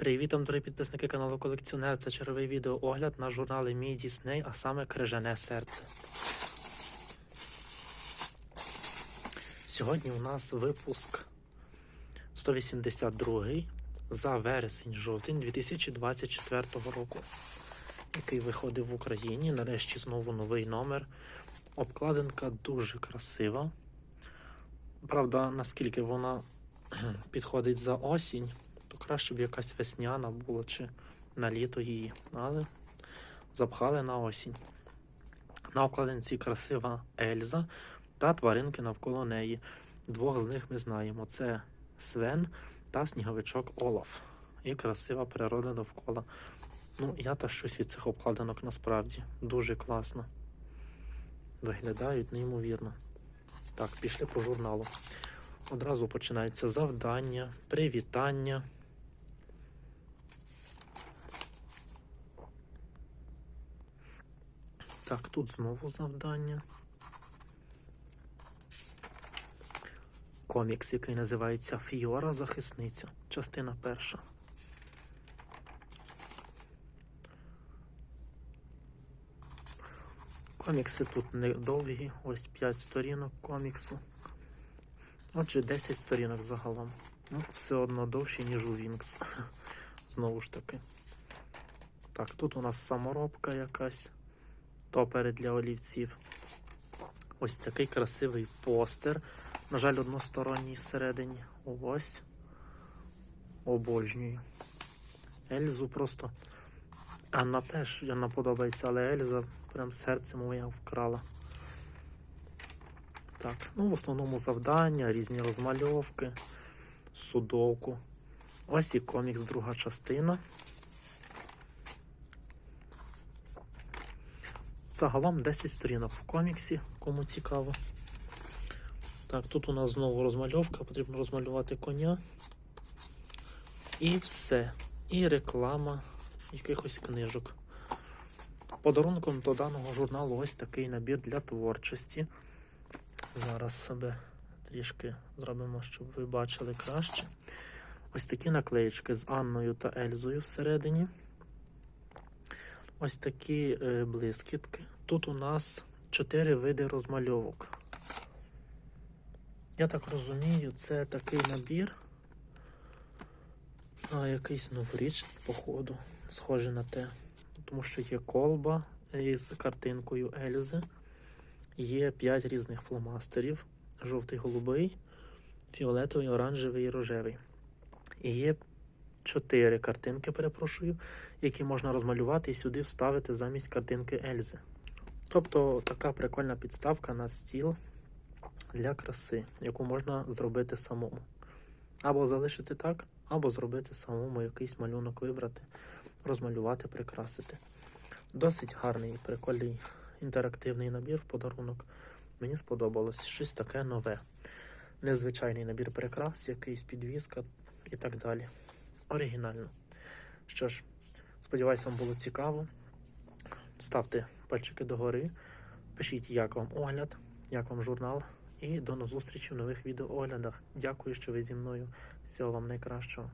Привіт, вам, дорогі підписники каналу Колекціонер. Це черговий відеоогляд на журнали Мій Дісней, а саме Крижане серце. Сьогодні у нас випуск 182 за вересень-жовтень 2024 року, який виходив в Україні. Нарешті знову новий номер. Обкладинка дуже красива. Правда, наскільки вона підходить за осінь, то краще б якась весняна була чи на літо її. Але запхали на осінь. На обкладинці красива Ельза та тваринки навколо неї. Двох з них ми знаємо: це Свен та сніговичок Олаф. І красива природа довкола. Ну, я та щось від цих обкладинок насправді дуже класно. Виглядають неймовірно. Так, пішли по журналу. Одразу починаються завдання, привітання. Так, тут знову завдання. Комікс, який називається Фіора Захисниця. Частина перша. Комікси тут недовгі, ось 5 сторінок коміксу. Отже, 10 сторінок загалом. Ну, все одно довші, ніж у Вінкс. Знову ж таки. Так, тут у нас саморобка якась. Топери для олівців. Ось такий красивий постер. На жаль, односторонній всередині. Ось. Обожнюю. Ельзу просто. Анна теж вона подобається, але Ельза прям серце моє вкрала. Так, ну в основному завдання, різні розмальовки, судовку. Ось і комікс, друга частина. Загалом 10 сторінок в коміксі, кому цікаво. Так, тут у нас знову розмальовка, потрібно розмалювати коня. І все. І реклама якихось книжок. Подарунком до даного журналу ось такий набір для творчості. Зараз себе трішки зробимо, щоб ви бачили краще. Ось такі наклеїчки з Анною та Ельзою всередині. Ось такі е, блискітки. Тут у нас чотири види розмальовок. Я так розумію, це такий набір. А, якийсь новорічний, походу, схожий на те. Тому що є колба із картинкою Ельзи. Є 5 різних фломастерів: жовтий, голубий, фіолетовий, оранжевий і рожевий. І є 4 картинки, перепрошую, які можна розмалювати і сюди вставити замість картинки Ельзи. Тобто така прикольна підставка на стіл для краси, яку можна зробити самому. Або залишити так, або зробити самому якийсь малюнок вибрати, розмалювати, прикрасити. Досить гарний, прикольний інтерактивний набір в подарунок. Мені сподобалось щось таке нове. Незвичайний набір прикрас, якийсь підвіска і так далі. Оригінально. Що ж, сподіваюся, вам було цікаво. Ставте пальчики догори, пишіть, як вам огляд, як вам журнал. І до зустрічі в нових відеооглядах. Дякую, що ви зі мною. Всього вам найкращого.